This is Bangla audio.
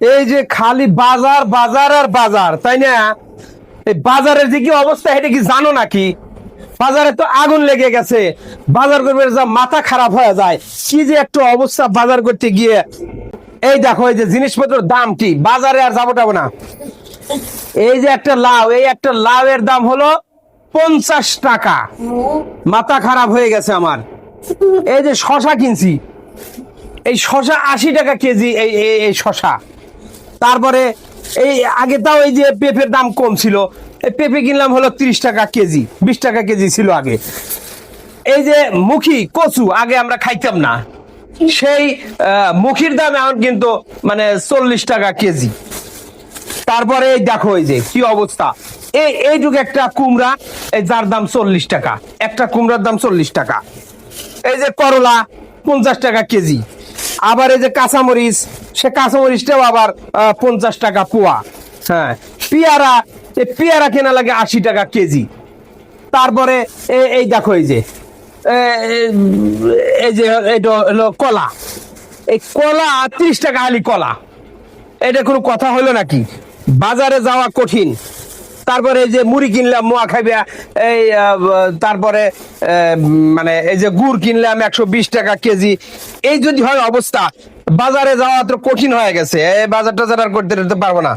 এই যে খালি বাজার বাজার আর বাজার, তাই না? এই বাজারের যে কি অবস্থা এটা কি জানো নাকি? বাজারে তো আগুন লেগে গেছে। বাজার করবে যা মাথা খারাপ হয়ে যায়। কি যে একটা অবস্থা বাজার করতে গিয়ে। এই দেখো, এই যে জিনিসপত্রের দাম কি? বাজারে আর যাব টাবো না। এই যে একটা লাউ, এই একটা লাউ এর দাম হলো পঞ্চাশ টাকা। মাথা খারাপ হয়ে গেছে আমার। এই যে শশা কিনছি। এই শশা আশি টাকা কেজি, এই, এই- এই শশা। তারপরে এই আগে তাও এই যে পেঁপের দাম কম ছিল। এই পেঁপে কিনলাম হলো তিরিশ টাকা কেজি, বিশ টাকা কেজি ছিল আগে। এই যে মুখি, কচু, আগে আমরা খাইতাম না। সেই মুখির দাম এখন কিন্তু মানে চল্লিশ টাকা কেজি। তারপরে এই দেখো এই যে কি অবস্থা। এই এই, এইটুকু একটা কুমড়া, এই যার দাম চল্লিশ টাকা। একটা কুমড়ার দাম চল্লিশ টাকা। এই যে করলা, পঞ্চাশ টাকা কেজি। আবার এই যে কাঁচামরিচ সে কাঁচামরিচটাও আবার পঞ্চাশ টাকা পোয়া। হ্যাঁ পেয়ারা, এই পেয়ারা কেনা লাগে আশি টাকা কেজি। তারপরে এই দেখো এই যে এই যে এটা হলো কলা। এই কলা ত্রিশ টাকা হালি কলা। এটা কোনো কথা হলো নাকি? বাজারে যাওয়া কঠিন। তারপরে এই যে মুড়ি কিনলাম, মোয়া খাইবে, এই তারপরে মানে এই যে গুড় কিনলাম একশো বিশ টাকা কেজি। এই যদি হয় অবস্থা, বাজারে যাওয়া তো কঠিন হয়ে গেছে। বাজার টাজার আর করতে পারব না।